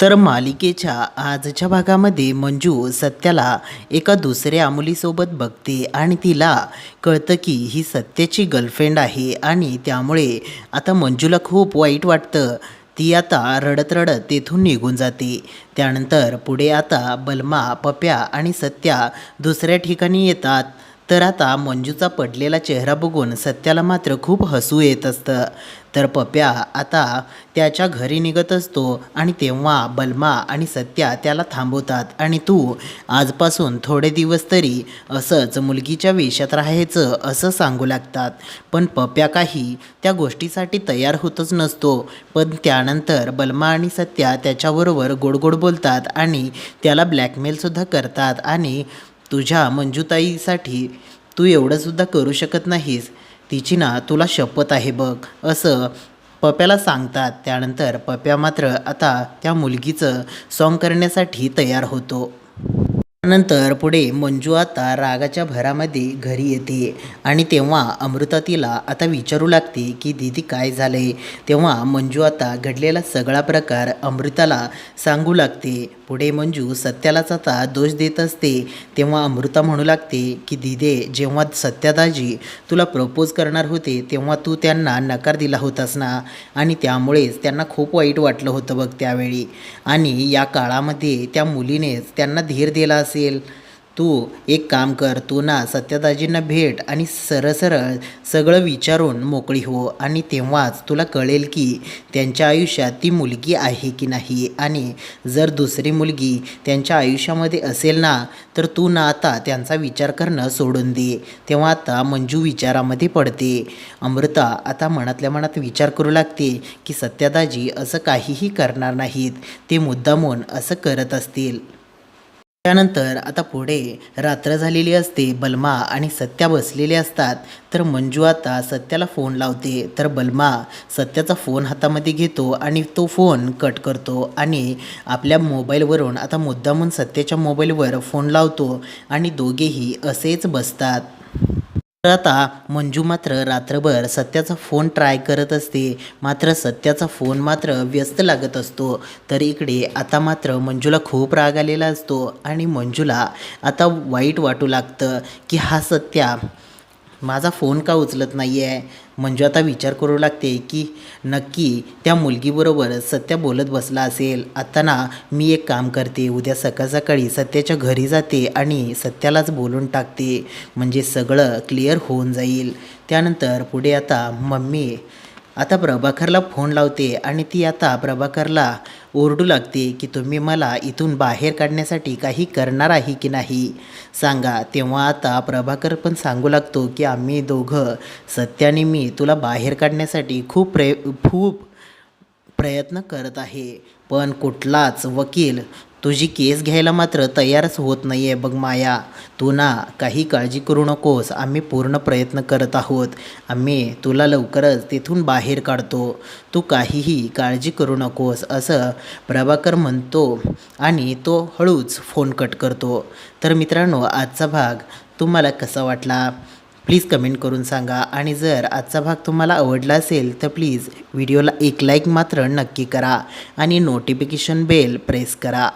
तर मालिकेच्या आजच्या भागामध्ये मंजू सत्याला एका दुसऱ्या मुलीसोबत बघते आणि तिला कळतं की ही सत्याची गर्लफ्रेंड आहे आणि त्यामुळे आता मंजूला खूप वाईट वाटतं. ती आता रडत रडत तेथून निघून जाते. त्यानंतर पुढे आता बलमा पप्या आणि सत्या दुसऱ्या ठिकाणी येतात. तर आता मंजूचा पडलेला चेहरा बघून सत्याला मात्र खूप हसू येत असतं. तर पप्या आता त्याच्या घरी निघत असतो आणि तेव्हा बलमा आणि सत्या त्याला थांबवतात. आणि तू आजपासून थोडे दिवस तरी असंच मुलगीच्या वेशात राहायचं असं सांगू लागतात. पण पप्या काही त्या गोष्टीसाठी तयार होतच नसतो. पण त्यानंतर बलमा आणि सत्या त्याच्याबरोबर गोड गोड बोलतात आणि त्याला ब्लॅकमेलसुद्धा करतात आणि तुझ्या मंजूताईसाठी तू एवढंसुद्धा करू शकत नाहीस. तिची ना तुला शपथ आहे बघ. असं पप्याला सांगतात. त्यानंतर पप्या मात्र आता त्या मुलगीचं सॉंग करण्यासाठी तयार होतो. नंतर पुढे मंजू आता रागाच्या भरामध्ये घरी येते आणि तेव्हा अमृता तिला आता विचारू लागते की दीदी काय झाले. तेव्हा मंजू आता घडलेला सगळा प्रकार अमृताला सांगू लागते. पुढे मंजू सत्यालाच आता दोष देत असते. तेव्हा अमृता म्हणू लागते की दिदे जेव्हा सत्यादाजी तुला प्रपोज करणार होते तेव्हा तू त्यांना नकार दिला होतास ना? आणि त्यामुळेच त्यांना खूप वाईट वाटलं होतं बघ त्यावेळी. आणि या काळामध्ये त्या मुलीनेच त्यांना धीर दिला असेल. तू एक काम कर तू ना सत्यदाजींना भेट आणि सरसरळ सगळं विचारून मोकळी हो आणि तेव्हाच तुला कळेल की त्यांच्या आयुष्यात ती मुलगी आहे की नाही. आणि जर दुसरी मुलगी त्यांच्या आयुष्यामध्ये असेल ना तर तू ना आता त्यांचा विचार करणं सोडून दे. तेव्हा आता मंजू विचारामध्ये पडते. अमृता आता मनातल्या मनात विचार करू लागते की सत्यादाजी असं काहीही करणार नाहीत. ते मुद्दामून असं करत असतील. त्यानंतर आता पुढे रात्र झालेली असते बलमा आणि सत्या बसलेले असतात. तर मंजू आता सत्याला फोन लावते. तर बलमा सत्याचा फोन हातामध्ये घेतो आणि तो फोन कट करतो आणि आपल्या मोबाईलवरून आता मुद्दामून सत्याच्या मोबाईलवर फोन लावतो आणि दोघेही असेच बसतात. तर आता मंजू मात्र रात्रभर सत्याचा फोन ट्राय करत असते. मात्र सत्याचा फोन मात्र व्यस्त लागत असतो. तर इकडे आता मात्र मंजूला खूप राग आलेला असतो आणि मंजूला आता वाईट वाटू लागतं की हा सत्या माझा फोन का उचलत नाही आहे मंजू आता विचार करू लागते की नक्की त्या मुलगीबरोबर सत्या बोलत बसला असेल. आता ना मी एक काम करते. उद्या सकाळ सकाळी सत्याच्या घरी जाते आणि सत्यालाच बोलून टाकते. म्हणजे सगळं क्लिअर होऊन जाईल. त्यानंतर पुढे आता मम्मी आता प्रभाकरला फोन लावते आणि ती आता प्रभाकरला ओरडू लागते की तुम्ही मला इथून बाहेर काढण्यासाठी काही करणार आहे की नाही? सांगा. तेव्हा आता प्रभाकर पण सांगू लागतो की आम्ही दोघं सत्याने मी तुला बाहेर काढण्यासाठी खूप प्रे खूप प्रयत्न करत आहे. पण कुठलाच वकील तुझी केस घ्यायला मात्र तयारच होत नाही आहे बघ माया. तू ना काही काळजी करू नकोस. आम्ही पूर्ण प्रयत्न करत आहोत. आम्ही तुला लवकरच तिथून बाहेर काढतो. तू काहीही काळजी करू नकोस असं प्रभाकर म्हणतो आणि तो हळूच फोन कट करतो. तर मित्रांनो आजचा भाग तुम्हाला कसा वाटला? प्लीज कमेंट करून सांगा. आणि जर आजचा भाग तुम्हाला आवडला असेल तर प्लीज व्हिडिओला एक लाईक मात्र नक्की करा. आणि नोटिफिकेशन बेल प्रेस करा.